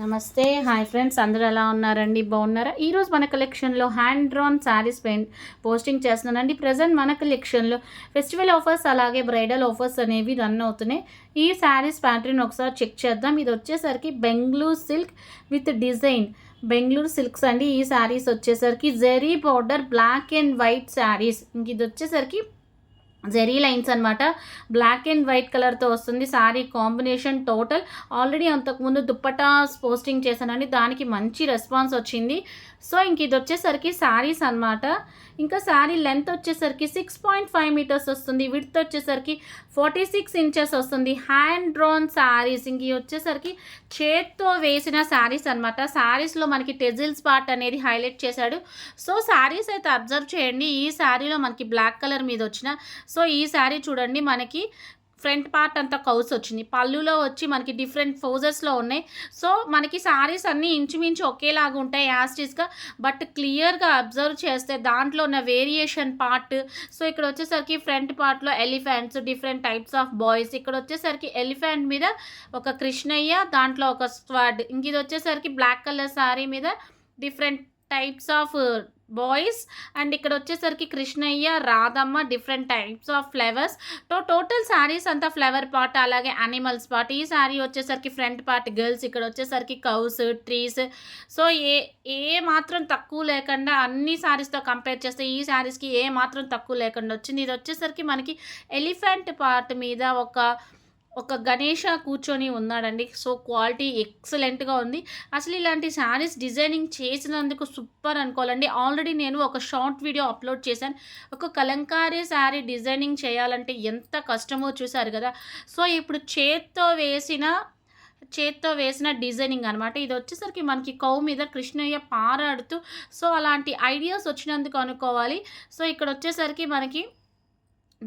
నమస్తే. Hi friends అందరూ ఎలా ఉన్నారండి? బాగున్నారా? ఈరోజు మన కలెక్షన్లో hand drawn saris paint posting చేస్తున్నానండి. ప్రజెంట్ మన కలెక్షన్లో ఫెస్టివల్ ఆఫర్స్ అలాగే బ్రైడల్ ఆఫర్స్ అనేవి రన్ అవుతున్నాయి. ఈ శారీస్ ప్యాటర్న్ ఒకసారి చెక్ చేద్దాం. ఇది వచ్చేసరికి Bengaluru silk with design Bengaluru silks అండి. ఈ శారీస్ వచ్చేసరికి zari border black and white saris ఇంక ఇది వచ్చేసరికి జెరీ లైన్స్ అనమాట బ్లాక్ అండ్ వైట్ కలర్తో వస్తుంది. Sorry combination total. ఆల్రెడీ అంతకుముందు దుప్పటాస్ పోస్టింగ్ చేశానండి దానికి మంచి రెస్పాన్స్ వచ్చింది. సో ఇంక ఇది వచ్చేసరికి శారీస్ అనమాట ఇంకా శారీ లెంత్ వచ్చేసరికి సిక్స్ పాయింట్ ఫైవ్ మీటర్స్ వస్తుంది విడ్త్ వచ్చేసరికి ఫార్టీ సిక్స్ ఇంచెస్ వస్తుంది. హ్యాండ్ డ్రోన్ శారీస్ ఇంక వచ్చేసరికి చేత్తో వేసిన శారీస్ అనమాట శారీస్లో మనకి టెజిల్స్ పార్ట్ అనేది హైలైట్ చేశాడు. సో శారీస్ అయితే అబ్జర్వ్ చేయండి. ఈ శారీలో మనకి బ్లాక్ కలర్ మీద వచ్చిన సో ఈ శారీ చూడండి మనకి ఫ్రంట్ పార్ట్ అంతా కౌస్ వచ్చింది. పళ్ళులో వచ్చి మనకి డిఫరెంట్ ఫోజెస్లో ఉన్నాయి. సో మనకి శారీస్ అన్నీ ఇంచుమించు ఒకేలాగా ఉంటాయి యాస్టీస్గా బట్ క్లియర్గా అబ్జర్వ్ చేస్తే దాంట్లో ఉన్న వేరియేషన్ పార్ట్. సో ఇక్కడ వచ్చేసరికి ఫ్రంట్ పార్ట్లో elephants different types of boys. ఇక్కడ వచ్చేసరికి ఎలిఫెంట్ మీద ఒక కృష్ణయ్య దాంట్లో ఒక స్వాడ్ ఇంక ఇది వచ్చేసరికి బ్లాక్ కలర్ శారీ మీద different types of boys and ఇక్కడ వచ్చేసరికి Krishnayya Radhamma different types of ఫ్లవర్స్తో total saris అంతా ఫ్లవర్ పార్ట్ అలాగే అనిమల్స్ పార్ట్ ఈ శారీ వచ్చేసరికి ఫ్రంట్ పార్ట్ గర్ల్స్ ఇక్కడ వచ్చేసరికి కౌస్ ట్రీస్ సో ఏ ఏ మాత్రం తక్కువ లేకుండా అన్ని శారీస్తో కంపేర్ చేస్తే ఈ శారీస్కి ఏ మాత్రం తక్కువ లేకుండా వచ్చింది. ఇది వచ్చేసరికి మనకి ఎలిఫెంట్ పార్ట్ మీద ఒక ఒక గణేష కూర్చొని ఉన్నాడండి. సో క్వాలిటీ ఎక్సలెంట్గా ఉంది. అసలు ఇలాంటి శారీస్ డిజైనింగ్ చేసినందుకు సూపర్ అనుకోవాలండి. ఆల్రెడీ నేను ఒక షార్ట్ వీడియో అప్లోడ్ చేశాను. ఒక కలంకారీ శారీ డిజైనింగ్ చేయాలంటే ఎంత కష్టమో చూశారు కదా. సో ఇప్పుడు చేత్తో వేసిన చేత్తో వేసిన డిజైనింగ్ అనమాట ఇది వచ్చేసరికి మనకి కౌ మీద కృష్ణయ్య పారాడుతూ సో అలాంటి ఐడియాస్ వచ్చినందుకు అనుకోవాలి. సో ఇక్కడ వచ్చేసరికి మనకి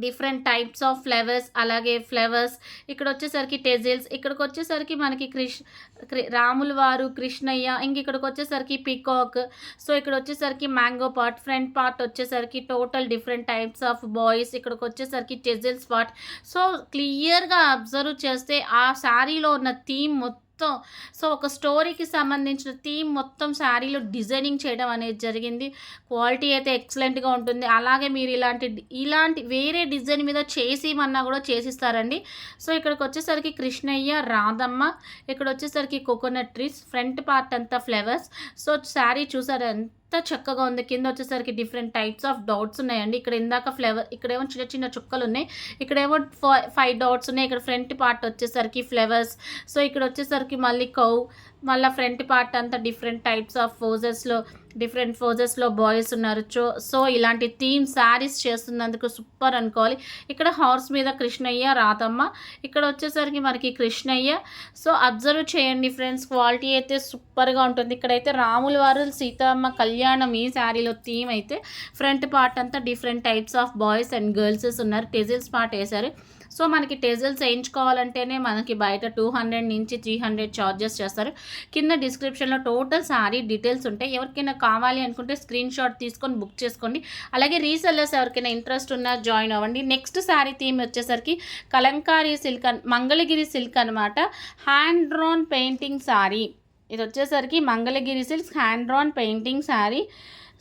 డిఫరెంట్ టైప్స్ ఆఫ్ ఫ్లేవర్స్ అలాగే ఫ్లేవర్స్. ఇక్కడ వచ్చేసరికి టెజిల్స్ ఇక్కడికి వచ్చేసరికి మనకి క్రిష్ రాముల వారు కృష్ణయ్య ఇంక ఇక్కడికి వచ్చేసరికి పికాక్. సో ఇక్కడ వచ్చేసరికి మ్యాంగో పార్ట్ ఫ్రంట్ పార్ట్ వచ్చేసరికి total different types of boys ఇక్కడికి వచ్చేసరికి టెజిల్స్ పార్ట్. సో క్లియర్గా అబ్జర్వ్ చేస్తే ఆ శారీలో ఉన్న థీమ్ మొత్తం మొత్తం. సో ఒక స్టోరీకి సంబంధించిన థీమ్ మొత్తం శారీలో డిజైనింగ్ చేయడం అనేది జరిగింది. క్వాలిటీ అయితే ఎక్సలెంట్గా ఉంటుంది. అలాగే మీరు ఇలాంటి ఇలాంటి వేరే డిజైన్ మీద చేసిమన్నా కూడా చేసిస్తారండి. సో ఇక్కడికి వచ్చేసరికి కృష్ణయ్య రాధమ్మ ఇక్కడ వచ్చేసరికి కోకోనట్ ట్రీస్ ఫ్రంట్ పార్ట్ అంతా ఫ్లవర్స్. సో శారీ చూసారు చక్కగా ఉంది. కింద వచ్చేసరికి డిఫరెంట్ టైప్స్ ఆఫ్ డాట్స్ ఉన్నాయండి. ఇక్కడ ఇందాక ఫ్లేవర్ ఇక్కడేమో చిన్న చిన్న చుక్కలు ఉన్నాయి ఇక్కడేమో ఫైవ్ డాట్స్ ఉన్నాయి. ఇక్కడ ఫ్రంట్ పార్ట్ వచ్చేసరికి ఫ్లేవర్స్ సో ఇక్కడ వచ్చేసరికి మళ్ళీ కౌ మళ్ళీ ఫ్రంట్ పార్ట్ అంతా డిఫరెంట్ టైప్స్ ఆఫ్ ఫోజెస్లో డిఫరెంట్ ఫోజెస్లో బాయ్స్ ఉన్నారు. చో సో ఇలాంటి థీమ్ శారీస్ చేస్తున్నందుకు సూపర్ అనుకోవాలి. ఇక్కడ హార్స్ మీద కృష్ణయ్య రాతమ్మ ఇక్కడ వచ్చేసరికి మనకి కృష్ణయ్య. సో అబ్జర్వ్ చేయండి ఫ్రెండ్స్ క్వాలిటీ అయితే సూపర్గా ఉంటుంది. ఇక్కడైతే రాముల వారు సీతమ్మ కళ్యాణం ఈ శారీలో థీమ్ అయితే ఫ్రంట్ పార్ట్ అంతా different types of boys and గర్ల్సెస్ ఉన్నారు. టెజిల్స్ పార్ట్ వేశారు. సో మనకి టెజిల్స్ వేయించుకోవాలంటేనే మనకి బయట టూ హండ్రెడ్ నుంచి త్రీ హండ్రెడ్ ఛార్జెస్ చేస్తారు. కింద డిస్క్రిప్షన్లో టోటల్ సారీ డీటెయిల్స్ ఉంటాయి. ఎవరికైనా కావాలి అనుకుంటే స్క్రీన్ షాట్ తీసుకొని బుక్ చేసుకోండి. అలాగే రీసెల్లర్స్ ఎవరికైనా ఇంట్రెస్ట్ ఉన్నా జాయిన్ అవ్వండి. నెక్స్ట్ శారీ థీమ్ వచ్చేసరికి కలంకారీ సిల్క్ మంగళగిరి సిల్క్ అనమాట హ్యాండ్ డ్రాన్ పెయింటింగ్ శారీ ఇది వచ్చేసరికి Mangalagiri silk hand drawn painting sari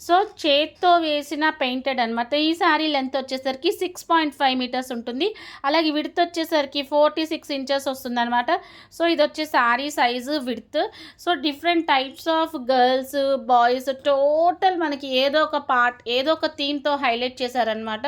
so చేత్తో వేసిన పెయింటెడ్ అనమాట ఈ శారీ లెంత్ వచ్చేసరికి సిక్స్ పాయింట్ ఫైవ్ మీటర్స్ ఉంటుంది. అలాగే విడ్త్ వచ్చేసరికి ఫోర్టీ సిక్స్ ఇంచెస్ వస్తుంది అనమాట సో ఇది వచ్చే sari size width so different types of girls boys total మనకి ఏదో ఒక పార్ట్ ఏదో ఒక థీమ్తో హైలైట్ చేశారనమాట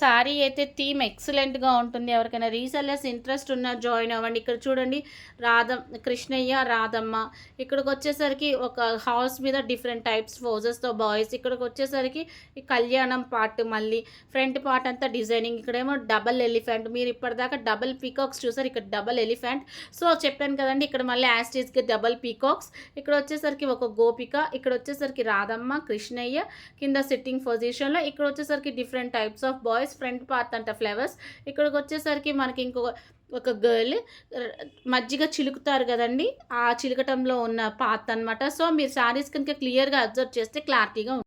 శారీ అయితే థీమ్ ఎక్సలెంట్గా ఉంటుంది. ఎవరికైనా రీసెల్లర్స్ ఇంట్రెస్ట్ ఉన్న జాయిన్ అవ్వండి. ఇక్కడ చూడండి రాధమ్మ కృష్ణయ్య రాధమ్మ. ఇక్కడికి వచ్చేసరికి ఒక హౌస్ మీద డిఫరెంట్ టైప్స్ ఫోజెస్తో బాయ్స్ చాయిస్ ఇక్కడికి వచ్చేసరికి ఈ కళ్యాణం పార్ట్ మళ్ళీ ఫ్రంట్ పార్ట్ అంతా డిజైనింగ్. ఇక్కడేమో డబల్ ఎలిఫెంట్. మీరు ఇప్పటిదాకా డబల్ పీకాక్స్ చూసారు ఇక్కడ డబల్ ఎలిఫెంట్. సో చెప్పాను కదండి ఇక్కడ మళ్ళీ యాస్టీస్కి డబల్ పీకాక్స్. ఇక్కడ వచ్చేసరికి ఒక గోపిక ఇక్కడ వచ్చేసరికి రాధమ్మ కృష్ణయ్య కింద సిట్టింగ్ పొజిషన్లో ఇక్కడ వచ్చేసరికి different types of boys front part అంట ఫ్లేవర్స్ ఇక్కడికి వచ్చేసరికి మనకి ఇంకొక ఒక గర్ల్ మజ్జిగ చిలుకుతారు కదండి ఆ చిలుకటంలో ఉన్న పాత్ అనమాట సో మీరు శారీస్ కనుక క్లియర్గా అబ్జర్వ్ చేస్తే క్లారిటీగా